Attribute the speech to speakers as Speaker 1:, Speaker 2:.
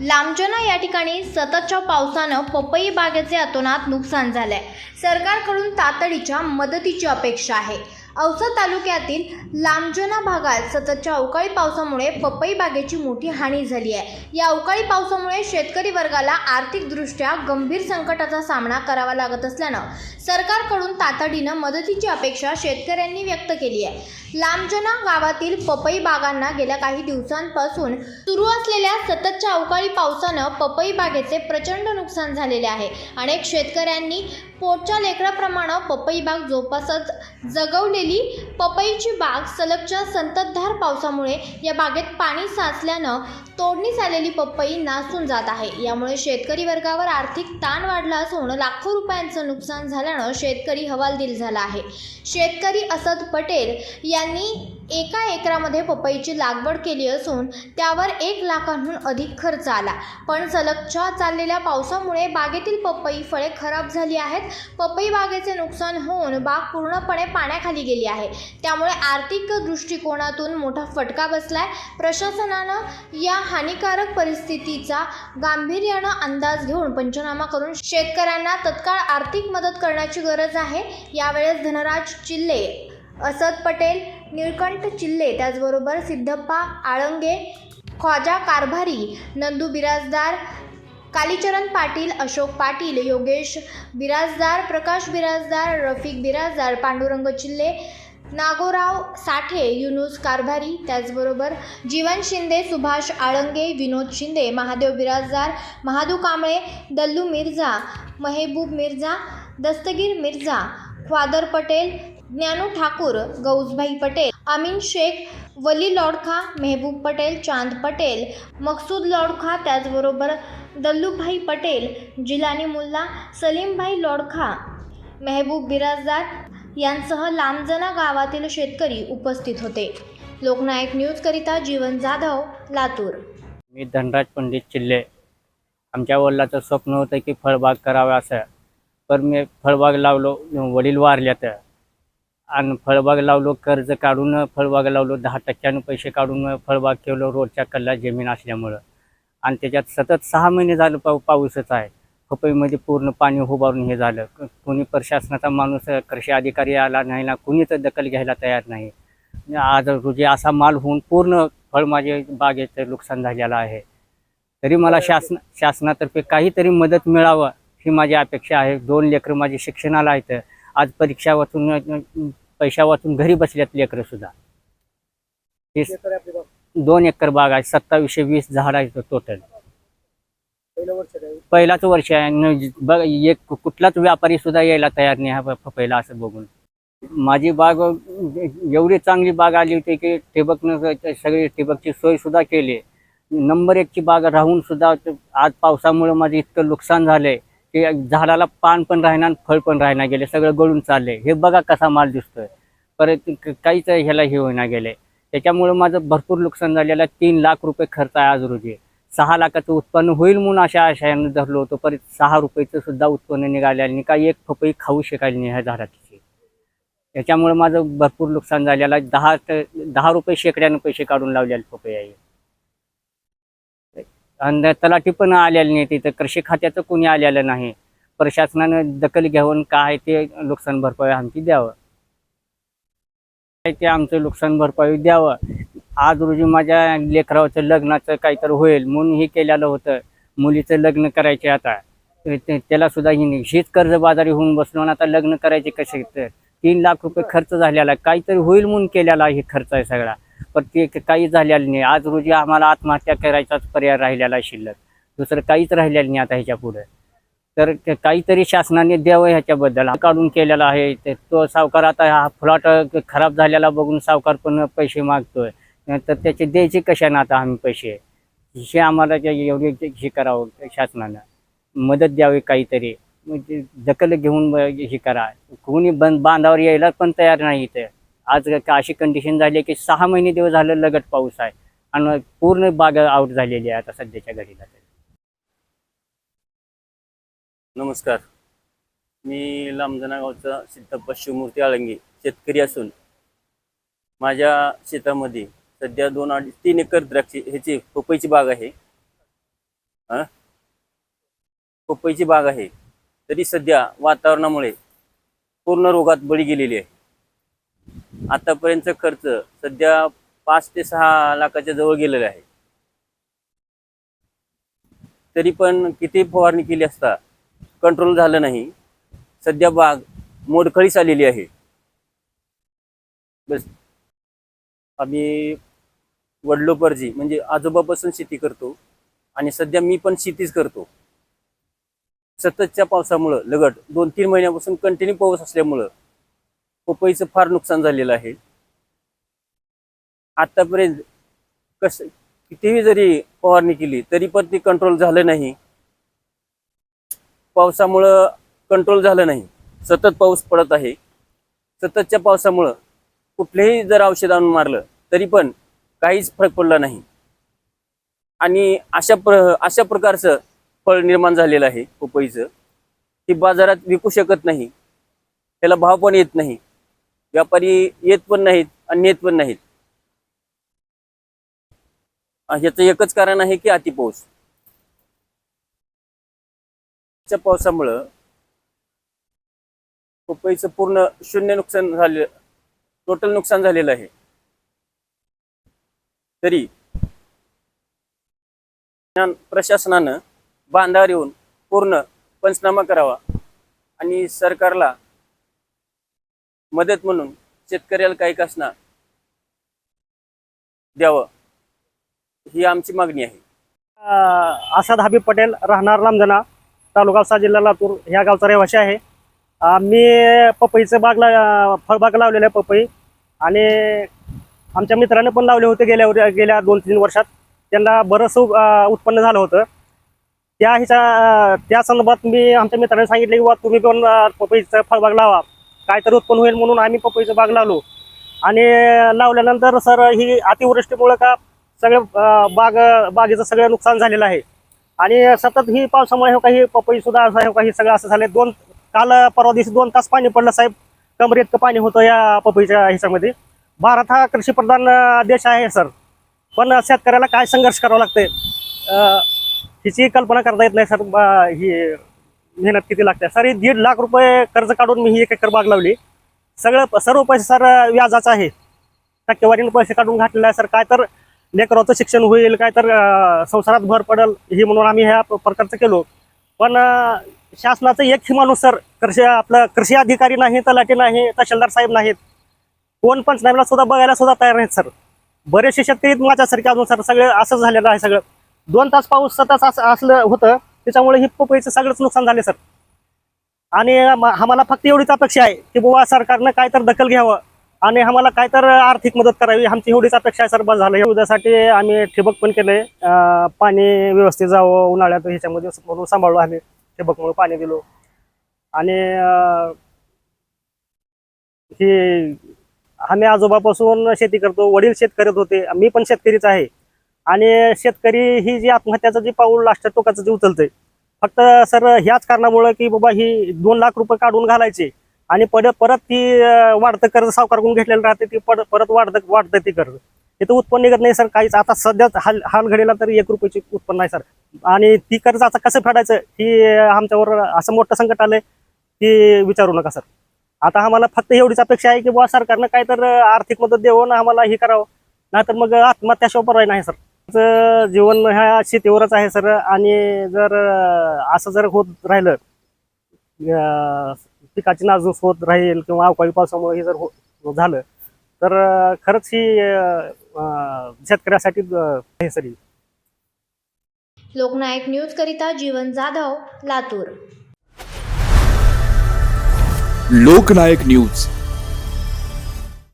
Speaker 1: लांबजना या ठिकाणी सततच्या पावसानं पपई बागेचे अतोनात नुकसान झालंय. सरकारकडून तातडीच्या मदतीची अपेक्षा आहे. औसा तालुक्यातील लांबजना भागात सततच्या अवकाळी पावसामुळे पपई बागेची मोठी हानी झाली आहे. या अवकाळी पावसामुळे शेतकरी वर्गाला आर्थिकदृष्ट्या गंभीर संकटाचा सामना करावा लागत असल्यानं सरकारकडून तातडीनं मदतीची अपेक्षा शेतकऱ्यांनी व्यक्त केली आहे. लांबजना गावातील पपई बागांना गेल्या काही दिवसांपासून सुरू असलेल्या सततच्या अवकाळी पावसानं पपई बागेचे प्रचंड नुकसान झालेले आहे. अनेक शेतकऱ्यांनी पोटच्या लेकराप्रमाणे पपई बाग जोपासत जगवलेली पपईची बाग सलगच्या संततधार पावसामुळे या बागेत पाणी साचल्यानं तोडणीस आलेली पपई नासून जात आहे. यामुळे शेतकरी वर्गावर आर्थिक ताण वाढला असून लाखो रुपयांचं नुकसान झाल्यानं शेतकरी हवालदिल झाला आहे. शेतकरी असद पटेल यांनी एका एकरामध्ये पपईची लागवड केली असून त्यावर एक लाखांहून अधिक खर्च आला. पण सलगच्या चाललेल्या पावसामुळे बागेतील पपई फळे खराब झाली आहेत. पपई बागेचे नुकसान होऊन बाग पूर्णपणे पाण्याखाली गेली. आहे. त्यामुळे आर्थिक दृष्टिकोनातून मोठा फटका बसलाय. प्रशासनानं या हानिकारक परिस्थितीचा गांभीर्यानं अंदाज घेऊन पंचनामा करून शेतकऱ्यांना तत्काळ आर्थिक मदत करण्याची गरज आहे. यावेळेस धनराज चिल्ले असद पटेल निळकंठ चिल्ले त्याचबरोबर सिद्धप्पा आळंगे ख्वाजा कारभारी नंदू बिराजदार कालीचरण पाटील अशोक पाटील योगेश बिराजदार प्रकाश बिराजदार रफिक बिराजदार पांडुरंग चिल्ले नागोराव साठे युनुस कारभारी त्याचबरोबर जीवन शिंदे सुभाष आळंगे विनोद शिंदे महादेव बिराजदार महादू कांबळे दल्लू मिर्झा महेबूब मिर्झा दस्तगीर मिर्झा ख्वादर पटेल ज्ञानू ठाकूर गौसभाई पटेल अमीन शेख वली लॉडखा मेहबूब पटेल चांद पटेल मकसूद लॉडखा त्याचबरोबर दल्लूभाई पटेल जिलानी मुल्ला सलीमभाई लोडखा मेहबूब बिराजदार यांसह लांबजना गावातील शेतकरी उपस्थित होते. लोकनायक न्यूजकरिता जीवन जाधव लातूर.
Speaker 2: मी धनराज पंडित चिल्ले. आमच्या वडिलाचं स्वप्न होतं की फळबाग करावं असं. पण मी फळबाग लावलो वडील वारल्यात. आणि फळबाग लावलो कर्ज काढून फळबाग लावलो दहा टक्क्यानं पैसे काढून फळबाग केलो रोडच्या कल्ला जमीन असल्यामुळं. आणि त्याच्यात सतत सहा महिने झालं पाऊ पाऊसच आहे. पपईमध्ये पूर्ण पाणी उभारून हे झालं. कोणी प्रशासनाचा माणूस कृषी अधिकारी आला नाही ना कुणीच दखल घ्यायला तयार नाही. आज रोजी असा माल होऊन पूर्ण फळ माझे बागेचं नुकसान झालेलं आहे. तरी मला शासन शासनातर्फे काहीतरी मदत मिळावं ही माझी अपेक्षा आहे. दोन लेकरं माझी शिक्षणाला आहेत. आज परीक्षा वाचून पैशा वाचून घरी बसल्यात लेकरं सुद्धा. हे दोन एकर बाग आहे सत्तावीसशे वीस झाड आहे टोटल पहिलाच वर्ष आहे न- बघ एक कुठलाच व्यापारी सुद्धा यायला तयार नाही हा पहिला असं बघून. माझी बाग एवढी चांगली बाग आली होती की ठिबकनं सगळी ठिबकची सोय सुद्धा केली. नंबर एकची बाग राहून सुद्धा आज पावसामुळे माझं इतकं नुकसान झालंय की झाडाला पान पण राहणार फळ पण राहणार गेले सगळं गळून चालले हे बघा कसा माल दिसतोय. परत क- काहीच ह्याला हे होईना गेले. त्याच्यामुळे माझं भरपूर नुकसान झालेलं आहे. तीन लाख रुपये खर्च आहे आज रोजी. सहा लाखाचं उत्पन्न होईल म्हणून अशा आशयानं धरलो होतो. परत सहा रुपयाचं सुद्धा उत्पन्न निघालेलं नाही. काही एक पपई खाऊ शकायला नाही ह्या झाडाची. त्याच्यामुळे माझं भरपूर नुकसान झालेलं आहे. दहा दहा रुपये शेकड्यानं पैसे काढून लावलेले पपई आहे. आणि तलाठी पण आलेलं नाही तिथं. कृषी खात्याचं कोणी आलेलं नाही. प्रशासनानं दखल घेऊन काय ते नुकसान भरपाई आमची द्यावं. ते आमचं नुकसान भरपाई द्यावं. आज रोजी माझ्या लेकराचं लग्नाचं काहीतरी होईल म्हणून हे केलेलं होतं. मुलीचं लग्न करायचे आता. ते- त्याला सुद्धा ही नाही. हीच कर्जबाजारी होऊन बसलो आणि आता लग्न करायचे कसे? तर तीन लाख रुपये खर्च झालेला काहीतरी होईल म्हणून केलेला हे खर्च आहे सगळा. पण ते काही झालेलं नाही. आज रोजी आम्हाला आत्महत्या करायचाच पर्याय राहिलेला आहे शिल्लक. दुसरं काहीच राहिलेलं नाही आता ह्याच्या पुढे. तर काहीतरी शासनाने द्यावं ह्याच्याबद्दल. काढून केलेला आहे तर तो सावकार आता हा फ्लॉट खराब झालेला बघून सावकार पण पैसे मागतोय. तर त्याचे द्यायचे कशाने आता आम्ही पैसे? हे आम्हाला जे एवढे हे करावं शासनानं. मदत द्यावी काहीतरी. म्हणजे दखल घेऊन हे करा. कोणी बंद बांधावर यायला पण तयार नाही इथे. आज का- अशी कंडिशन झाली आहे की सहा महिने दिवस झालं लगट पाऊस आहे. आणि पूर्ण बाग आउट झालेली आहे आता सध्याच्या घडीला तरी.
Speaker 3: नमस्कार. मी लांबजना गावचा सिद्धप्पा शिवमूर्ती आळंगी शेतकरी असून माझ्या शेतामध्ये सध्या दोन अडीच तीन एकर द्राक्षे ह्याची पपईची बाग आहे. पपईची बाग आहे. तरी सध्या वातावरणामुळे पूर्ण रोगात बळी गेलेली आहे. आतापर्यंत खर्च सध्या पाच ते सहा लाखाच्या जवळ गेलेला आहे. तरी पण किती फवारणी केली असता कंट्रोल झालं नाही. सध्या बाग मोडखळीस आलेली आहे. बस. आम्ही वडलोपरजी म्हणजे आजोबापासून शेती करतो आणि सध्या मी पण शेतीच करतो. सततच्या पावसामुळं लगट दोन तीन महिन्यापासून कंटिन्यू पाऊस असल्यामुळं पपईचं फार नुकसान झालेलं आहे. आतापर्यंत कस कितीही जरी फवारणी केली तरी पण ती कंट्रोल झालं नाही. पावसामुळं कंट्रोल झालं नाही. सतत पाऊस पडत आहे. सततच्या पावसामुळं कुठलेही जर औषध आणून मारलं तरी पण काहीच फरक पडला नाही. आणि अशा प्र अशा प्रकारचं फळ निर्माण झालेलं आहे पपईचं. ती बाजारात विकू शकत नाही. त्याला भाव पण येत नाही. व्यापारी येत पण नाहीत आणि नेत पण नाहीत. ह्याचं एकच कारण आहे की अति पाऊस च्या पावसामुळं पपईचं पूर्ण शून्य नुकसान झाले टोटल नुकसान झालेलं आहे. तरी प्रशासनानं बांधावर येऊन पूर्ण पंचनामा करावा आणि सरकारला मदत म्हणून शेतकऱ्याला काही कसना द्यावं ही आमची मागणी आहे.
Speaker 4: अ, आसाद हबीब पटेल राहणार लांबजना तालुका सा जिल्हा लातूर ह्या गावचा रहिवासी आहे. मी पपईचं बाग ला फळबाग लावलेलं आहे पपई. आणि आमच्या मित्राने पण लावले होते गेल्या गेल्या दोन तीन वर्षात. त्यांना बरंचसं उत्पन्न झालं होतं. त्या ह्याच्या त्या संदर्भात मी आमच्या मित्राने सांगितले की बा तुम्ही पण पपईचं फळबाग लावा. काहीतरी उत्पन्न होईल म्हणून आम्ही पपईचं बाग लावलो. आणि लावल्यानंतर सर ही अतिवृष्टीमुळं का सगळं बाग बागेचं सगळं नुकसान झालेलं आहे. आणि सतत ही पावसामुळे हो काही पपई सुद्धा असं हो काही सगळं असं झालं. दोन काल परवा दिवशी दोन तास पाणी पडलं साहेब. कमरे इतकं पाणी होतं या पपईच्या ह्याच्यामध्ये भारत हा कृषीप्रधान देश आहे सर. पण शेतकऱ्याला काय संघर्ष करावा लागतंय? हिची कल्पना करता येत नाही सर. बा- ही मेहनत किती लागते? सर ही दीड लाख रुपये कर्ज काढून मी ही एक एकर बाग लावली. सगळं सर्व पैसे सर व्याजाचं आहे. टक्केवारीने पैसे काढून घातलेला आहे सर. काय तर लेकराचं शिक्षण होईल काय तर संसारात भर पडेल हे म्हणून आम्ही ह्या प्रकारचं केलो. पण शासनाचं एक ही माणूस सर कृषी आपलं कृषी अधिकारी नाही तलाठी नाही तहसीलदार साहेब नाहीत. कोण पंचनामेला सुद्धा बघायला सुद्धा तयार नाहीत सर. बरेचसे शेतकरी माझ्यासारखे अजून सर सगळं असं झालेलं आहे सगळं. दोन तास पाऊस सतत असं असलं होतं त्याच्यामुळे ही पपईचं सगळंच नुकसान झाले सर. आणि आम्हाला फक्त एवढीच अपेक्षा आहे की बुवा सरकारनं काय तर दखल घ्यावं. आणि आम्हाला काय तर आर्थिक मदत करावी. आमची एवढीच अपेक्षा आहे सर बस झालं. उद्यासाठी आम्ही ठिबक पण केलंय. पाणी व्यवस्थित जावं उन्हाळ्यात ह्याच्यामध्ये म्हणून सांभाळलो आम्ही. ठिबकमुळे पाणी दिलो. आणि हे ही आम्ही आजोबापासून शेती करतो. वडील शेतकरी होते. मी पण शेतकरीच आहे. आणि शेतकरी ही जी आत्महत्याचं जे पाऊल लास्ट टोकाचं जे उचलतंय फक्त सर ह्याच कारणामुळे की बाबा ही दोन लाख रुपये काढून घालायचे. आणि परत परत ती वाढतं कर्ज सावकारकडून घेतलेलं राहते ती पड परत वाढतं वाढतं ती कर्ज. तिथं उत्पन्न निघत नाही सर काहीच. आता सध्या हाल हाल घडीला तरी एक रुपयाची उत्पन्न आहे सर. आणि ती कर्ज आता कसं फेडायचं ही आमच्यावर असं मोठं संकट आलंय की विचारू नका सर. आता आम्हाला फक्त एवढीच अपेक्षा आहे की बुवा सरकारनं काय तर आर्थिक मदत देऊन आम्हाला हे करावं. नाहीतर मग आत्महत्याशिवाय पर्याय नाही सर. जीवन ह्या शेतीवरच आहे सर. आणि जर असं जर होत राहिलं पिकाची नाजूक होत राहील किंवा अवकाळी पावसामुळे हे जर हो झालं तर खरंच ही शेतकऱ्यासाठी हे सर.
Speaker 1: लोकनायक न्यूज करिता जीवन जाधव लातूर
Speaker 5: लोकनायक न्यूज